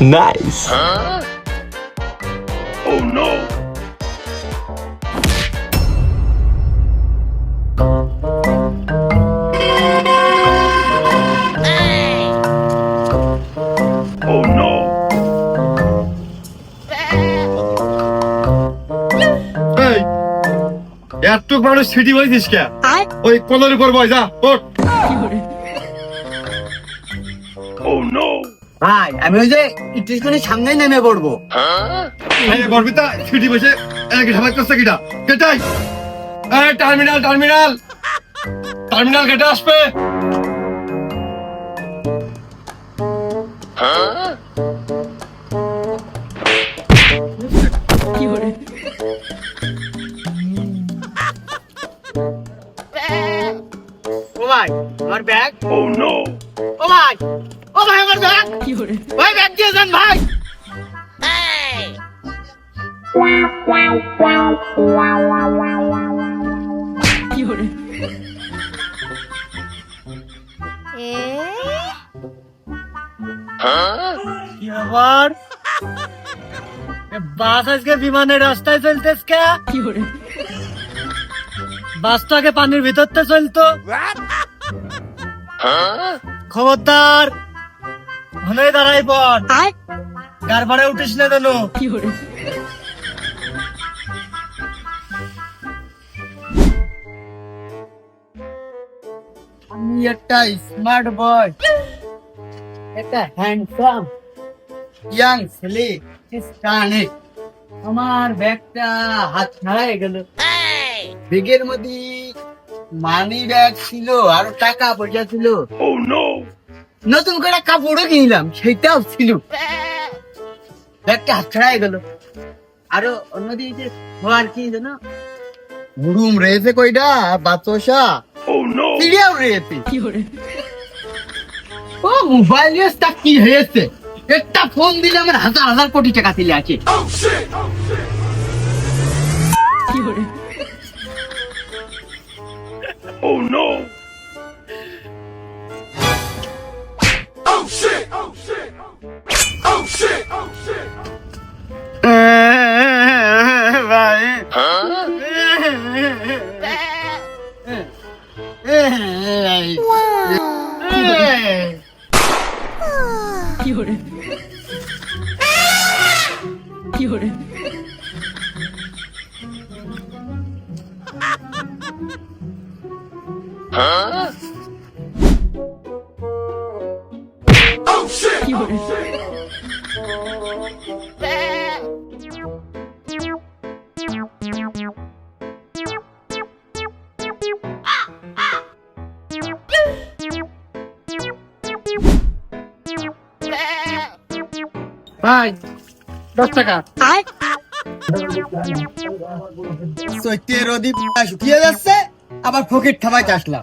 Nice. এই এতটুক মানুষ সিটি বলছিস কে? ওই কলের উপর বয় যা ওঠ। ভাই আমি ওই যে স্টেশনের সামনে নেমে পড়ব। এই গর্বিতা সিটি বসে এক ঢাবাই করছে কিটা? কেটাই এই টার্মিনাল টার্মিনাল! টার্মিনাল কেটে আসবে। ও ভাই আমার ব্যাগ। ও নো ও ভাই ও ভাই আমার ব্যাগ ভাই ব্যাগ দিয়ে যান ভাই। আবার বাস আজকে বিমানের রাস্তায় চলতেছ কে? বাসটা আগে পানির ভিতরতে চলতো। খবরদার। ঘনে দাঁড়াই পর কারবারে উঠিস না কেন আমি একটা স্মার্ট বয় একটা হ্যান্ডসাম ইয়াং ছেলে কানে আমার ব্যাগটা হাত ছাড়াই গেল। ব্যাগের মধ্যে মানি ব্যাগ ছিল আর টাকা পয়সা ছিল। নতুন করে কাপড়ও কিনলাম সেটাও ছিল। ব্যাগটা হাত ছাড়াই গেল। আরও অন্যদিকে হওয়ার কি জানো রয়েছে কইটা বাতসা সিরিয়াল রয়েছে। ও মোবাইল টা কি হয়েছে? একটা ফোন দিলে আমার হাজার হাজার কোটি টাকা দিলে আছে ভাই ভাই দশ টাকা। সত্যি রোদি শুকিয়ে যাচ্ছে আবার ফকির খাবাইতে আসলাম।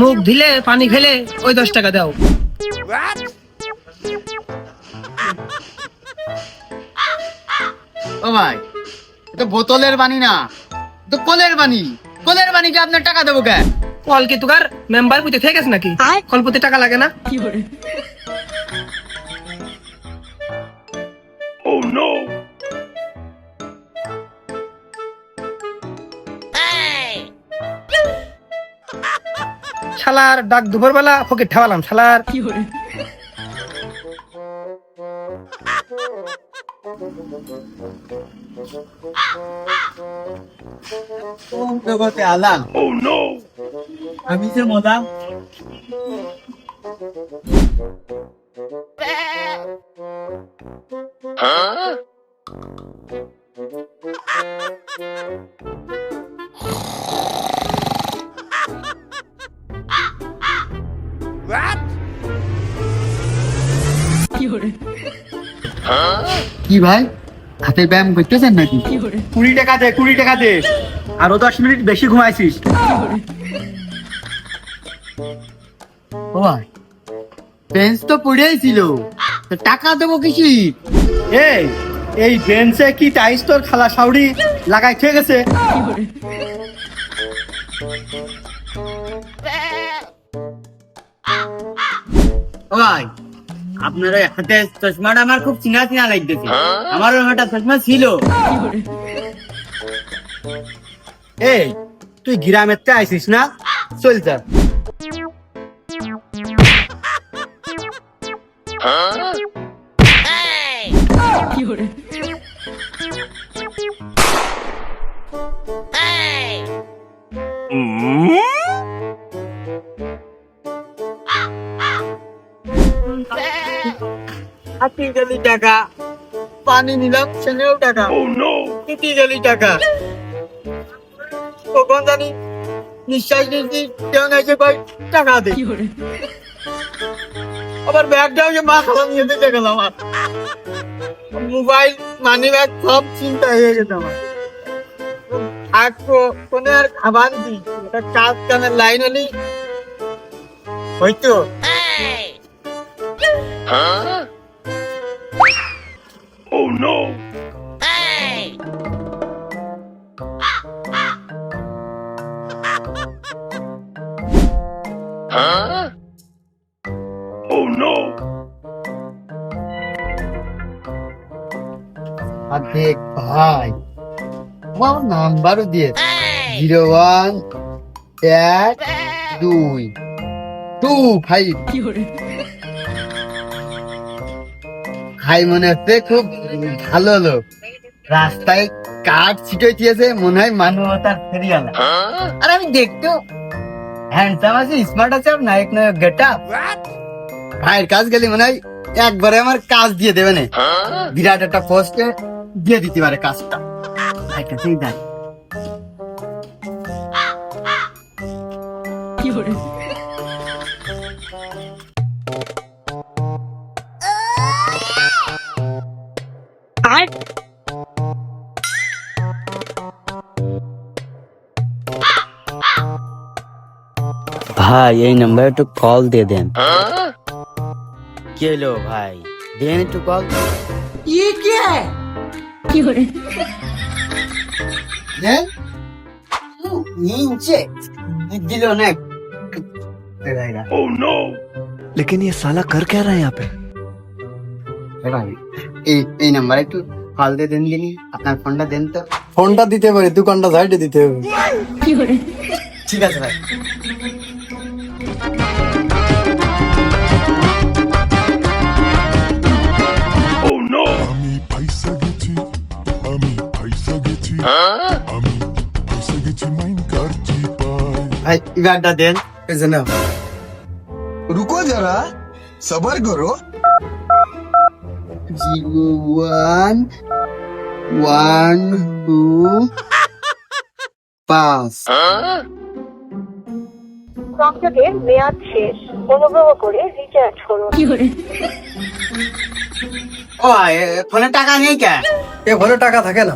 মুখ ঢিলে পানি খেলে ওই দশ টাকা দাও। ও ভাই এটা বোতলের বানি না। তো কলের বানি কলের বানিকে আপনার টাকা দেবো কে? কল কি তোকার? মেম্বার পুঁতে থেকে গেছে নাকি? কল পুঁতে টাকা লাগে না? শালার ডাক দুপুর বেলা ফকির ঠাওয়ালাম শালার। 똥뼈한테 알랑. Oh no. 아 미세 뭐다? 아? What? 이거를. কি ভাই? হাতে ব্যায়াম করতেছেন নাকি? কুড়ি টাকা দে কুড়ি টাকা দে। আরও দশ মিনিট বেশি ঘুমাইছিস। ও ভাই বেঞ্চ তো পড়েই ছিল। টাকা দেবো কিসি এই এই বেঞ্চে কি টাইস তোর খালা সাউরি লাগাই ঠিক আছে ভাই আপনার ওই হাতে চশমাটা আমার খুব চিনা চিনা লাগতেছে। আমার হাতে চশমা ছিল। এই তুই গ্রামের তে আইসিস না? চল যা। গেলি টাকা। পানি নিলাম সেখানেও টাকা। তিতি গেলি টাকা? কখন জানি নিঃশ্বাস নিচ্ছি কেমন আছে ভাই টাকা দে। আবার ব্যাগটাও যে মা নিয়ে দিতে গেলাম আমার। মোবাইল মানি ব্যাগ সব চিন্তা হয়ে গেছে আমার। আর কোনো আর খাবার দি এটা কাজ কানের লাইন হলি হয়তো। আর দেখ ভাই। আমার নাম্বারও দিয়ে জিরো ওয়ান এক দুই টু ফাইভ ভাই মনে হচ্ছে খুব ভালো লোক। রাস্তায় কাঠ ছিটে দিয়েছে মনে হয় মানবতার সিরিয়াল আর আমি দেখতো হ্যান্ডসাম আছে স্মার্ট আছে আর নায়ক নায়ক গেটা ভাইয়ের কাজ গেলে মনে হয় একবারে আমার কাজ দিয়ে দেবে না। বিরাট একটা পোস্টে দিয়ে দিতে পারে কাজটা। ভাই কাছেই ভাই এই নাম্বারে একটু কল দিয়ে দেন কে লো ভাই দেন একটু কল দেন নিচে দিল না लेकिन ये साला कर क्या रहा है यहाँ पे ভাই এই এই নাম্বারে একটু কল দিয়ে দেন দিনি আপনার ফোনটা দেন তো ফোনটা দিতে পারি দোকানটা সাইডে দিতে হবে ঠিক আছে ভাই ভাই ইবারটা দেন জনাব রুকো যারা সবার করো জিরো ওয়ান ওয়ান টু পাঁচ সংযোগের মেয়াদ শেষ। অনুগ্রহ করে রিচার্জ করুন। ও ফোনে টাকা নেই কে? এ টাকা থাকে না।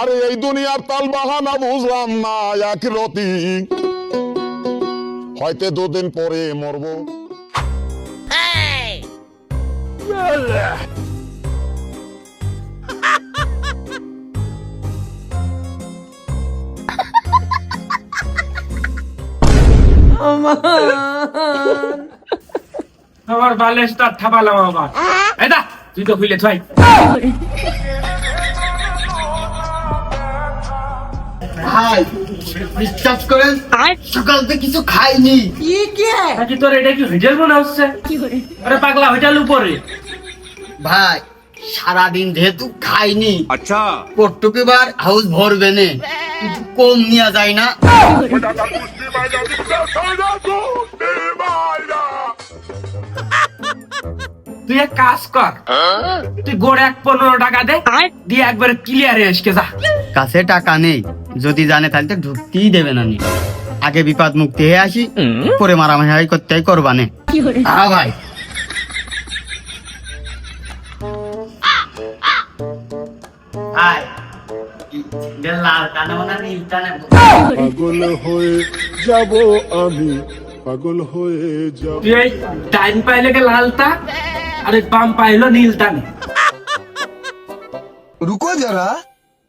আরে এই দুনিয়ার তাল বাহানা বুঝলাম না এক রতি। হয়তো দুদিন পরে মরবো। আমার বালেশটা আবার। এটা তুই তো খুলে থাই ভাই বিশ্বাস করেন সকাল থেকে কিছু খাইনি। নাকি তোর এটা কি হোটেল মনে হচ্ছে? আরে পাগলা হোটেল উপরে। ভাই সারাদিন যেহেতু খাইনি আচ্ছা। পর্তুকিবার হাউস ভরবে নে। কম নেওয়া যায় না। তুই এক কাজ কর। তুই গোড়ে এক পনেরো টাকা দে দিয়ে একবারে ক্লিয়ারে এসকে যা। কাছে টাকা নেই যদি জানে তাহলে তো ঢুকতেই দেবে না আগে বিপদ মুক্তি হয়ে আসি পরে মারামারি করতে করবানে। হ্যাঁ ভাই লাল টানে মনে নীল টানে পাগল হয়ে যাব আমি পাগল হয়ে যাব। তুই ডাইন পাইলে কে লালটা আর বাম পাইলো নীল রুকো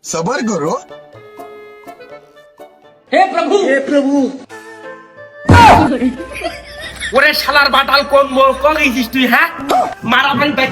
সবর করো। হে প্রভু! হে প্রভু! ওরে শালার বাটাল কোন মোর কগিছিস তুই হ্যাঁ? মারা বেন বেক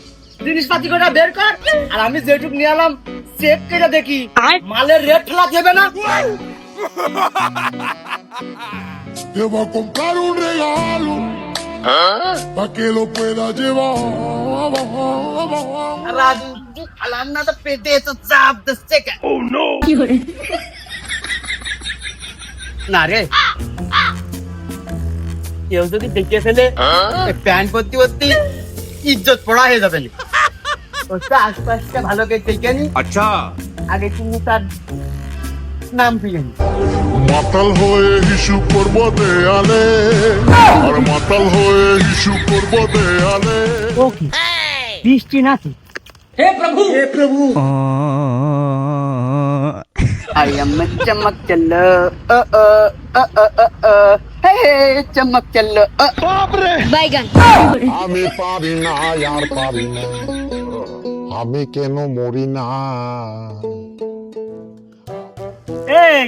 জিনিসপাতি কটা বের কর। আর আমি যেটুক নিয়ে এলাম চেক করে দেখি মালের রেট ফেলা দেবে না। Te voy a comprar un regalo para que lo pueda llevar. Raju খালাম না তো পেটে তো চাপ দিচ্ছে কেন? না রে। কেউ যদি দেখে ফেলে প্যান্ট পরতে পরতে ইজ্জত পড়া হয়ে যাবে না ওটা আশপাশটা ভালো করে দেখে নি আচ্ছা আগে তুমি তার নাম ফিরে নি মাতাল হয়ে হিসু করব দেয়ালে আর মাতাল হয়ে হিসু করব দেয়ালে ও কি বৃষ্টি নাকি হে প্রভু हे प्रभु आयम चमक चल अ अ अ अ अ अ हे चमक चल अ আমি পারি না আর পারি না আমি কেন মরি না। এই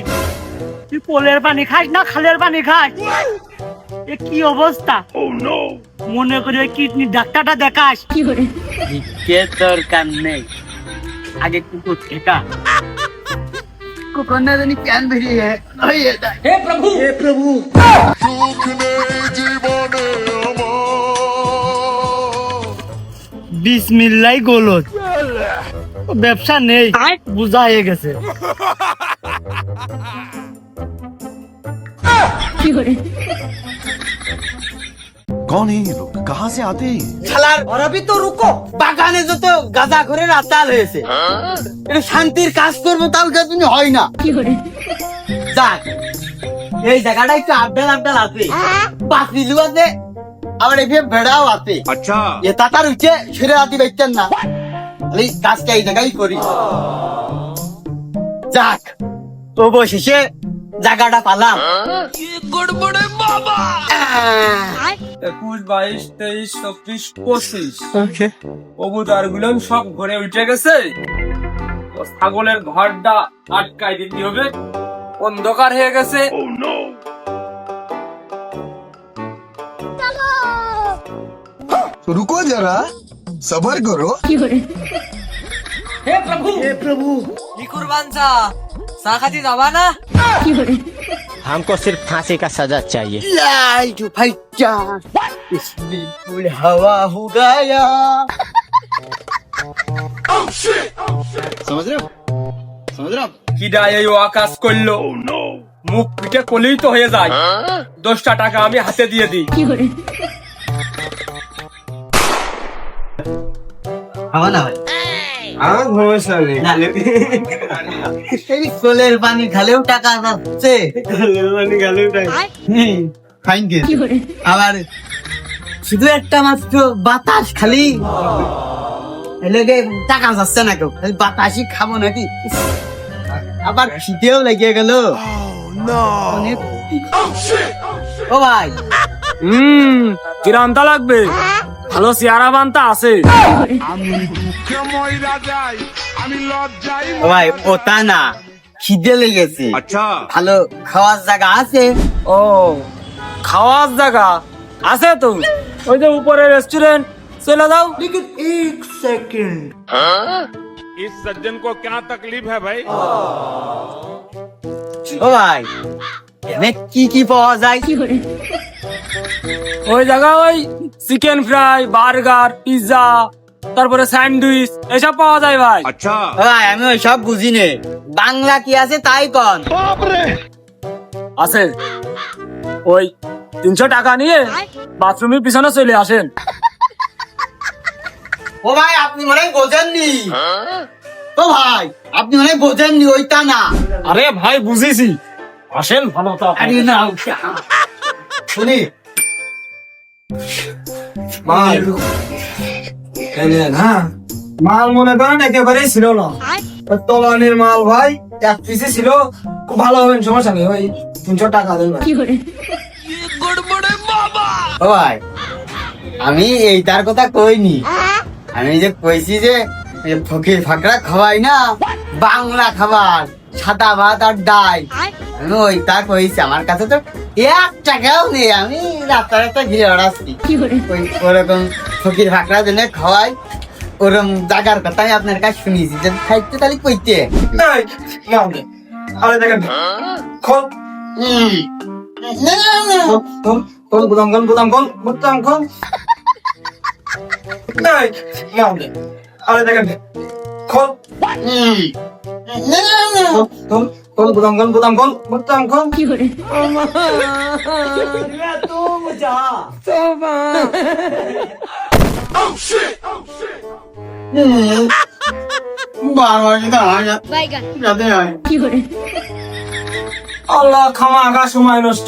তুই পোলের পানি খাস না খালের পানি খাস? এ কি অবস্থা? মনে করে কিডনি ডাক্তারটা দেখাস। কে দরকার নেই। আগে কুকুর ঠেকা কুকুর না জানি প্যান বেরিয়ে হে প্রভু হে প্রভু। সুখ নেই জীবনে। বিসমিল্লাই গোলত ব্যবসা নেই বুঝা হয়ে গেছে कौन है ये लोग कहाँ से आते हैं শালার অরবি তো রুকো বাগানে যত গাঁদা করে রাতাল হয়েছে এটা শান্তির কাজ করবো তাও তুমি হয় না যাক এই জায়গাটা একটু আবডাল আবডাল আছে পাখিলু আছে আবার এখানে ভেড়াও আছে। আচ্ছা। এ তাতার উঠে ছেড়ে রাতি বেচতেন না। এই কাজটা এই জায়গায় করি। যাক অবশেষে জায়গাটা পালাম। একুশ বাইশ তেইশ চব্বিশ পঁচিশ। কবুতরগুলো সব ঘরে উঠে গেছে। ছাগলের ঘরটা আটকাই দিতে হবে। অন্ধকার হয়ে গেছে। रुको जरा सबर करो হে প্রভু হে প্রভু निकुर बांसा साखाती दबा ना हमको सिर्फ फांसी का सजा चाहिए लाइट फैचा इसमें फुल हवा हो गया समझ रहे हो समझ रहे हो आप? কিডা এই আকাশ করলো মুখ পিঠে কলেই তো হয়ে যায় দশটা টাকা আমি হাতে দিয়ে দিই হওয়া না ভাই আমার সমস্যা নেই এই কোলের পানি খালেও টাকা যাচ্ছে। ফাইন কে আবার শুধু একটা মাত্র বাতাস খালি। এলাকে টাকা যাচ্ছে না কেউ। খালি বাতাসই খাব নাকি? আবার শীতেও লেগে গেল। ও ভাই। হম কিরান্তা লাগবে। ভালো চেয়ারা বান্তা আছে আমি দুঃখে ময়রা যাই আমি লজ্জাই ও ভাই ওটা না খিদে লেগেছে আচ্ছা ভালো খাওয়ার জায়গা আছে ও খাওয়ার জায়গা আছে তো ওই যে উপরে রেস্টুরেন্ট চলে যাও इस सज्जन को क्या तकलीफ है भाई ও ভাই এখানে কি কি পাওয়া যায় ওই জায়গায় ওই চিকেন ফ্রাই বার্গার পিৎজা তারপরে স্যান্ডউইচ এসব পাওয়া যায় ভাই। আচ্ছা। ও ভাই আমি ওই সব বুঝি নে। বাংলা কি আছে তাই কন। আছে। ওই তিনশো টাকা নিয়ে বাথরুমের পিছনে চলে আসেন। ও ভাই আপনি মনে বোঝেননি। ও ভাই আপনি মনে বোঝেননি ওইটা না। আরে ভাই বুঝেছি। আসেন ভালো তো আরে না শুনি মাল। হ্যাঁ মাল মনে করেন একেবারেই ছিল না। তলানির মাল ভাই এক পিসে ছিল। খুব ভালো হবেন সমস্যা নেই ভাই তিনশো টাকা দেন ভাই। ভাই আমি এই তার কথা কইনি। আমি যে কইছি যে ফকির ফাকরা খাওয়াই না বাংলা খাবার সাদা ভাত আর ডাল। আমি ওই তা কইছি আমার কাছে তো এক টাকাও নেই আমি রাস্তা রাস্তা ঘিরে বেড়াচ্ছি ওই ওরকম ফকির ফাকরা জন্য খাওয়াই ওরকম জাগার কথা আমি আপনার কাছে শুনিয়েছি যে খাইতে তাহলে কইতে এই, নাও নে। আরে দেখেন খোল হুম। না, না, না। খোল খোল বুদাম খোল খোল খোল এই, নাও নে। আরে দেখেন খোল হুম। না, না, না। খোল খোল খোল বুদাম খোল বুদাম খোল বুদাম খোল হুম। বাবা কিন্তু হয় না। যাতে হয় আল্লাহ ক্ষমা আকাশ সময় নষ্ট